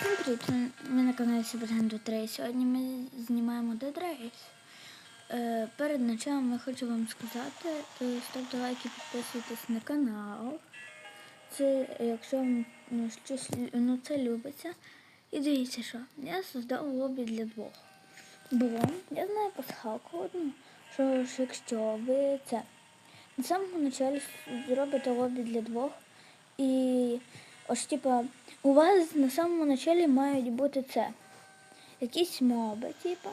Всім привіт! Ми- на каналі Сіберген Детрей. Сьогодні ми знімаємо Dead Race. Е, перед началом я хочу вам сказати, е, ставте лайки, підписуйтесь на канал. Це якщо вам ну, щось ну, це любиться. І дивіться, що я создав лобі для двох. Бо я знаю пасхалку одну, що ж якщо ви це на самому началі зробите лобі для двох і ось типа у вас на самому началі мають бути це. Якісь моби, типа,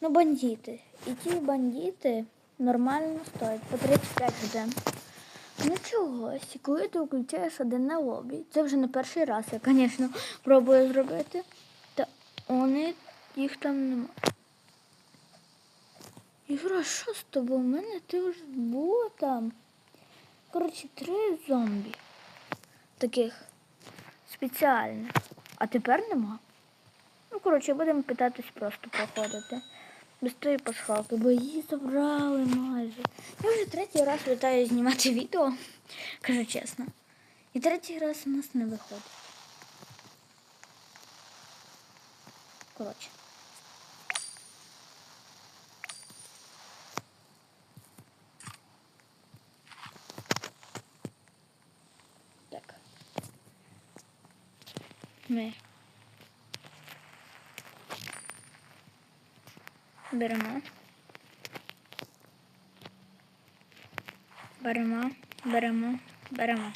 ну бандити. І ті бандити нормально стоять по 35 годин. Ну чогось, коли ти включаєш один на лобі, це вже не перший раз, я, звісно, пробую зробити, та вони їх там нема. Ігра, що з тобою? У мене ти вже було там. Коротше, три зомбі. Таких спеціальних. А тепер нема. Ну, коротше, будемо питатись просто проходити. Без тої пасхалки, бо її забрали майже. Я вже третій раз вітаю знімати відео, кажу чесно. І третій раз у нас не виходить. Коротше. Так. Ми беремо. Беремо, беремо, беремо.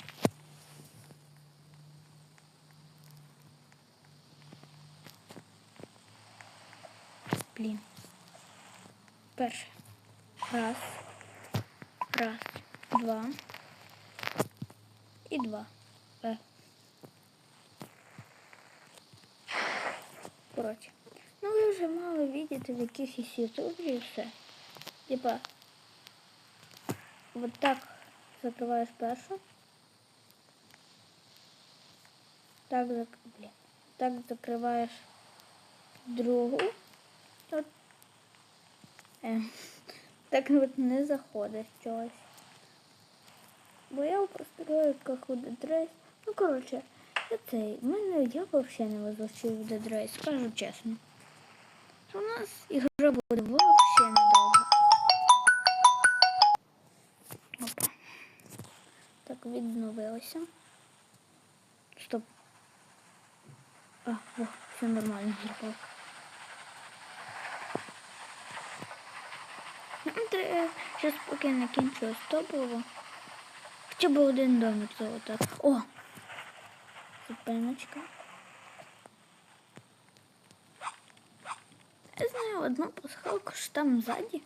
Блін. Перше. Раз. Раз. Два. І два. Е. Коротше. Ну ви вже мали видіти в якихось ютубі і все. Типа. Вот так закриваєш першу. Так зак... Блін. Так закриваєш другу. От. Е. Так от не заходить чогось. Бо я построю як у Дедрейс. Ну, коротше, цей. Мене я взагалі не возочив в Дедрейс, скажу чесно. У нас ігра буде взагалі недовго. Опа. Так, відновилося. Стоп. А, о, все нормально зробив. Зараз поки не кінчу стопово. Хоча б один домик золота. О! Зупиночка. Я знаю одну пасхалку, що там ззаді.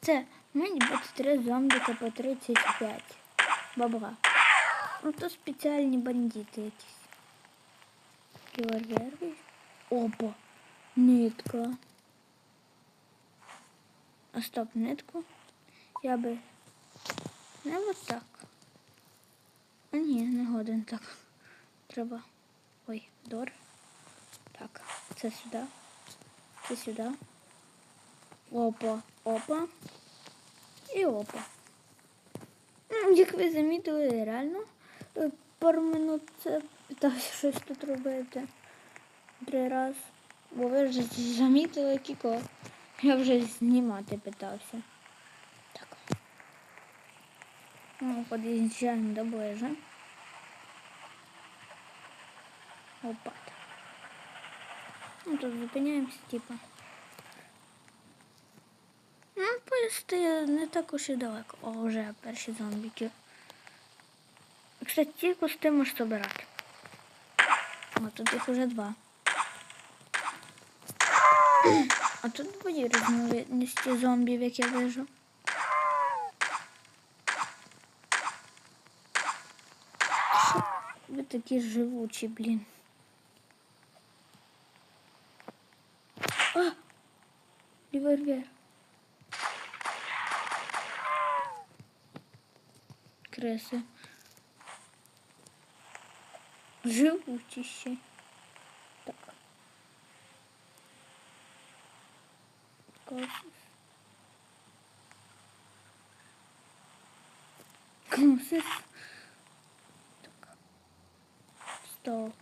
Це мають бути три зомбіка по 35 бабла. Ну то спеціальні бандити якісь. Револьвер. Опа. Нитка. А стоп, нитку. Я би не от так. А ні, не годен так. Треба. Ой, дор. Так, це сюди. Це сюди. Опа, опа. І опа. Як ви замітили, реально е, пару минут це питався щось тут робити. Три раз. Бо ви вже замітили кіко. Я вже знімати питався. Так. Ну, під'їжджаємо до ближа. Опа. Ну тут зупиняємося, типа. Ну, просто не так уж і далеко. О, вже перші зомбіки. Кстати, ті кусти можеш собирати. О, тут їх уже два. А тут двоє різновидності зомбів, як я вижу. Що ви такі живучі, блін. А! Револьвер. Креси. Живучі ще. Так. Косис. Косис. Так. Стол.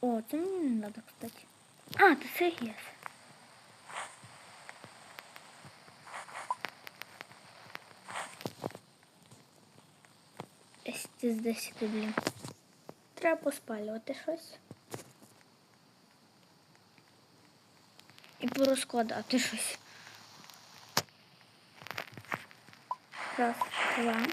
О, це мені не треба, кстати. Є. Десять з десяти, блін. Треба поспалювати щось. І порозкладати щось. Раз, два.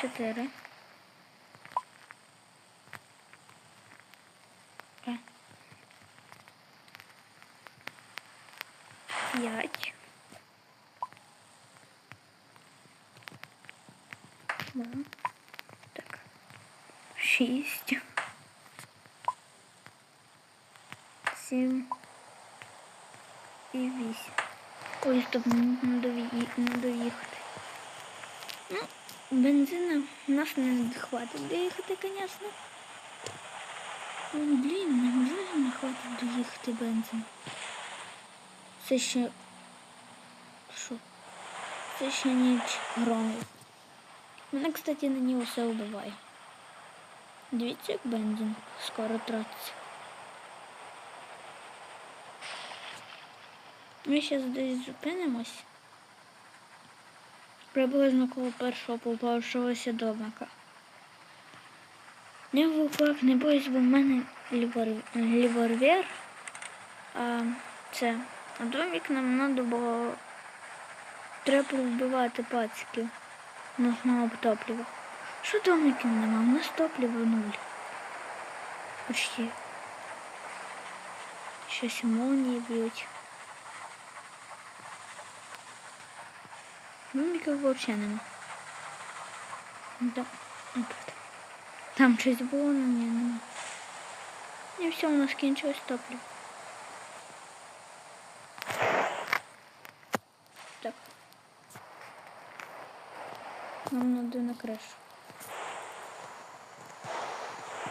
Çıkıyorum. Не хватить доїхати, звісно. Блін, неможливо не хватить доїхати бензин. Це ще. Що? Це ще ніч громів. Мене, кстати, на нього все вбиває. Дивіться, як бензин скоро тратиться. Ми зараз десь зупинимось. Приблизно коло першого попавшогося домика. Я вовкак не боюсь, бо в мене лівор- ліворвер. А це. А домик нам треба, бо треба вбивати пациків. У нас мало топлива. Що домиків нема? У нас топлива нуль. Почти. Щось молнії б'ють. Домиків взагалі нема. Да. Там щось було, але ні, нема. І все, у нас кінчилось топливо. Так. Нам надо на крышу.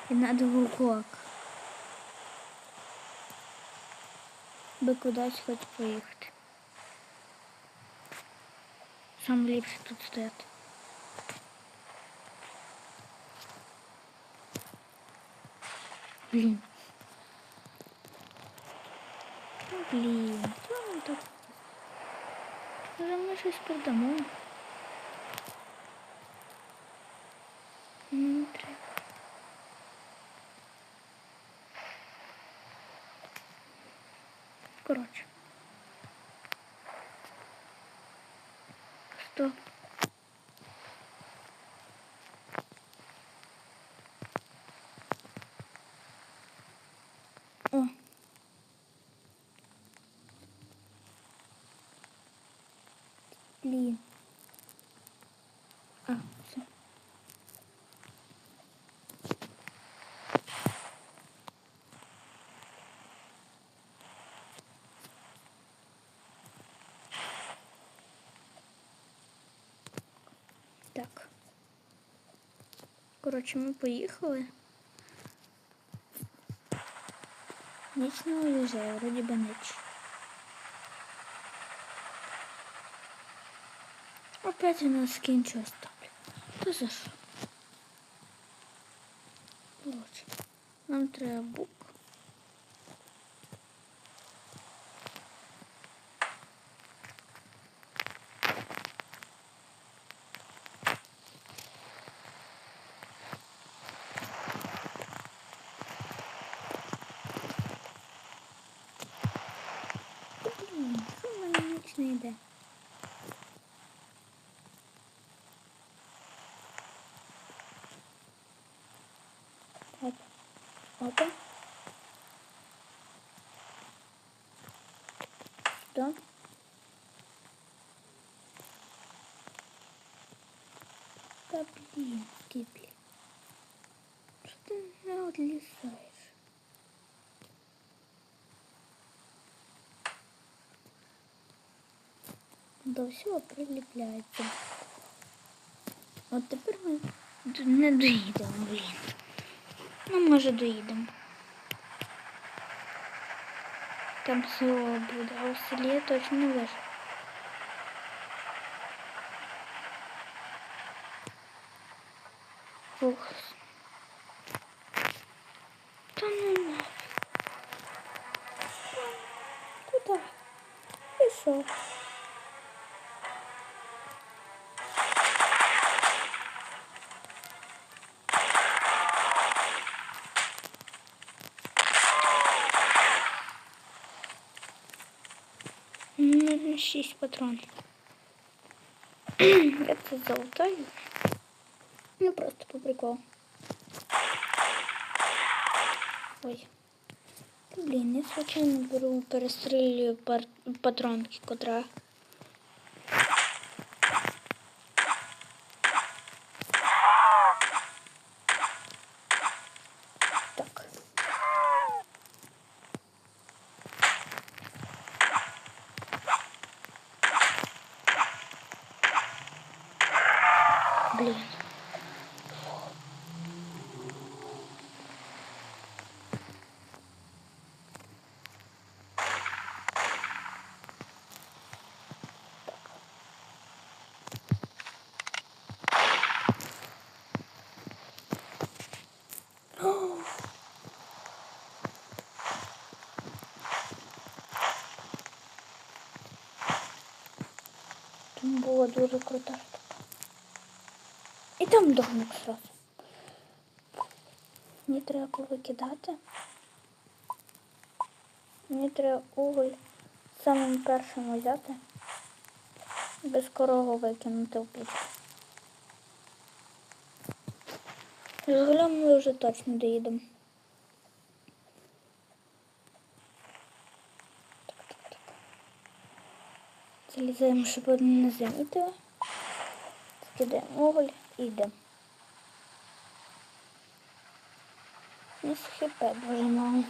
И надо в уголок. Би кудись хоч поїхати. Сам ліпше тут стояти. Блін. Ну, блін, чому так? Може ми щось продамо? Не треба. Коротше. Блін. А, все. Так. Коротше, ми поїхали. Ніч не уїжджає, вроді би ніч. Опять у нас скінчилось топливо. Та за що? Коротше, нам треба бук. Блін, що в мене ніч не йде? Опа. Опа. Что? Да блин, Кипли. Что ты меня отлисаешь? До всього приліпляється. От тепер ми д- не доїдемо, блін. Ну, може доїдемо. Там село буде, а у селі я точно не вижу. Ух. Та ну нафіг. Куда? Пішов. Нужно 6 патронів. Это залутаю. Ну просто по приколу. Ой. Блин, я случайно беру, перестрелю патронки, котра. Так. Блін. Там дуже штука. І там домик зразу. Мені треба викидати. Мені треба уголь самим першим взяти. Без корого викинути в піч. З ми вже точно доїдемо. Так, так, так. Залізаємо, щоб не замітили. Скидаємо уголь і йдемо. У нас хп дуже мало.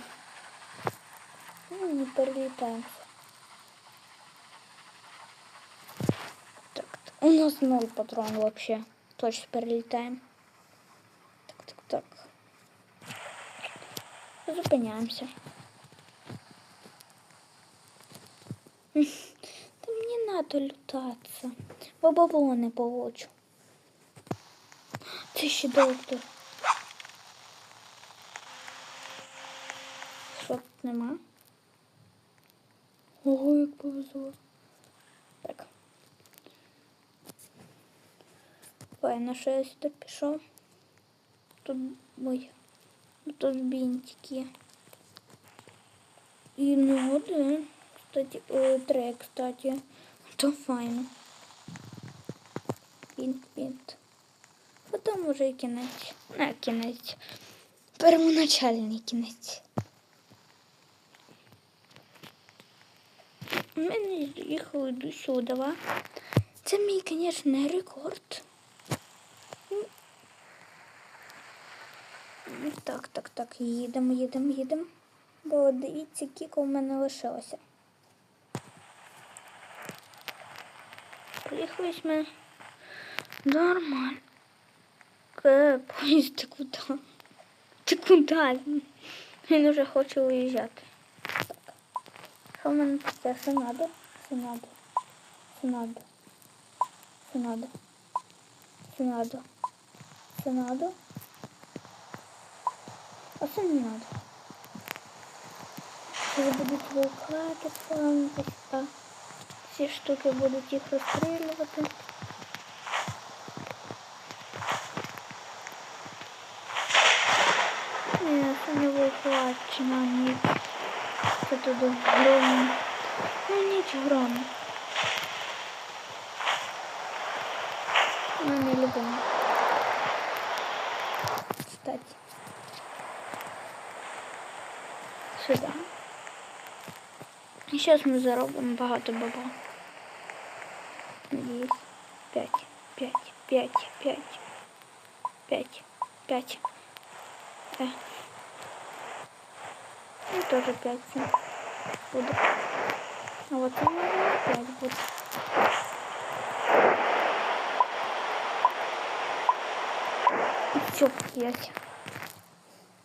Ну, не перелітаємося. Так. У нас ноль патрон вообще. Точно перелітаємо. Так, так, так. Зупиняємося. Надо лютатися. Бо бабло не получу. Це ще доктор. Що тут нема? Ого, як повезло. Так. Ой, на що я сюди пішов? Тут ой. Тут бінтики. І не один. Кстати, о, три, кстати. То файно. Бінт, бінт. Потім уже кінець. Не, кінець. Первоначальний кінець. Ми не їхали до сюди. Це мій, звісно, рекорд. Так, так, так, їдемо, їдемо, їдемо. Бо дивіться, кіко в мене лишилося. Приїхали ми нормально. Е, Поїзд, ти куди? Ти куди? Він уже хоче уїжджати. Що в мене? Це. Все надо. Все надо. Все надо. А все не надо. Коли будуть вулкати спавнитись, а ці штуки будуть їх розстрілювати. Ні, це не вулкачина, ніч. Це тут гром. Ну, ніч гром. Ми не любимо. Кстати. Сюди. І зараз ми заробимо багато бабла. П'ять, п'ять, п'ять, п'ять, п'ять. Е. І теж п'ять це буде. А от це може п'ять буде. І все, п'ять.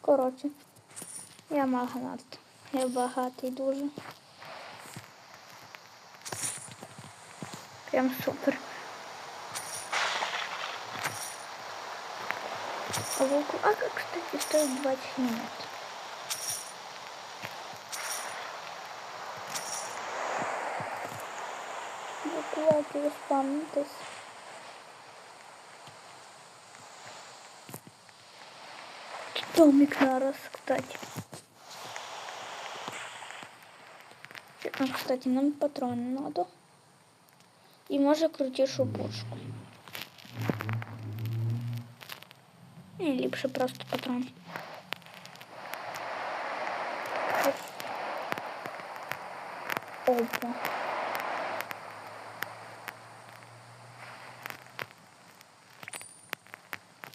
Коротше, я магнат. Я багатий дуже. Прям супер. А волкулака, кстати, стоит 20 минут. Волкулаки, ви спамнитесь. Домик нарос, кстати. А, кстати, нам патроны надо. И може крутішу пушку. І ліпше просто патрон. Опа.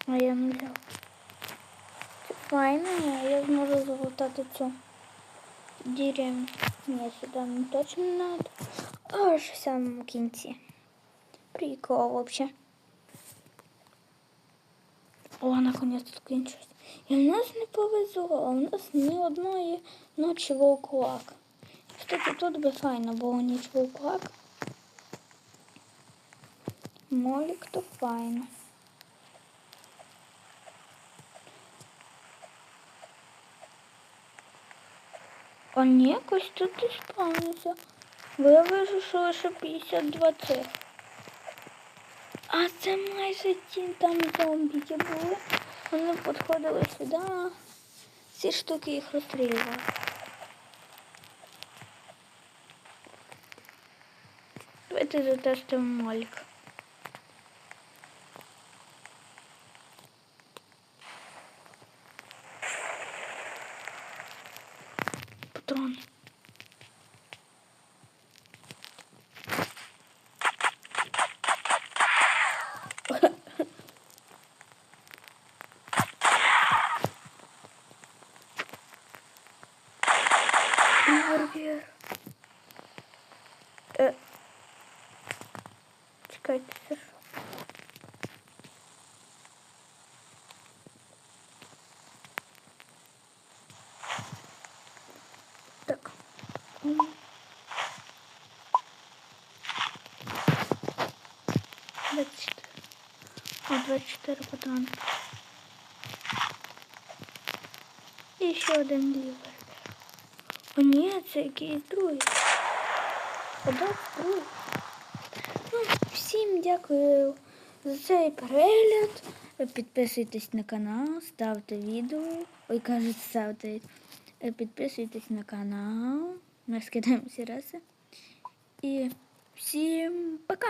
А я не взяв. Це файно, я зможу залутати цю деревню. Ні, сюди не точно не надо. Аж в самому кінці. Прикол вообще. О, наконец-то закінчилось. І в нас не повезло, а у нас ні одної ночі вовкулак. Кстати, тут би файно було ніч вовкулак. Молік то файно. А ні, якось тут і спавнився. Виявилося, що лише 52 цих. А це майже ті там зомбіки були. Вони підходили сюди. Ці штуки їх розстрілювали. Давайте затестимо молік. Патрон. Револьвер. Е. Чекайте, це що? Так. М. Двадцять чотири. О, 24 патрона. І ще один лівер. О, ні, це якийсь другий. Подав другий. Всім дякую за цей перегляд. Підписуйтесь на канал, ставте відео. Ой, кажуть, ставте. Підписуйтесь на канал. Ми скидаємо всі. І всім пока!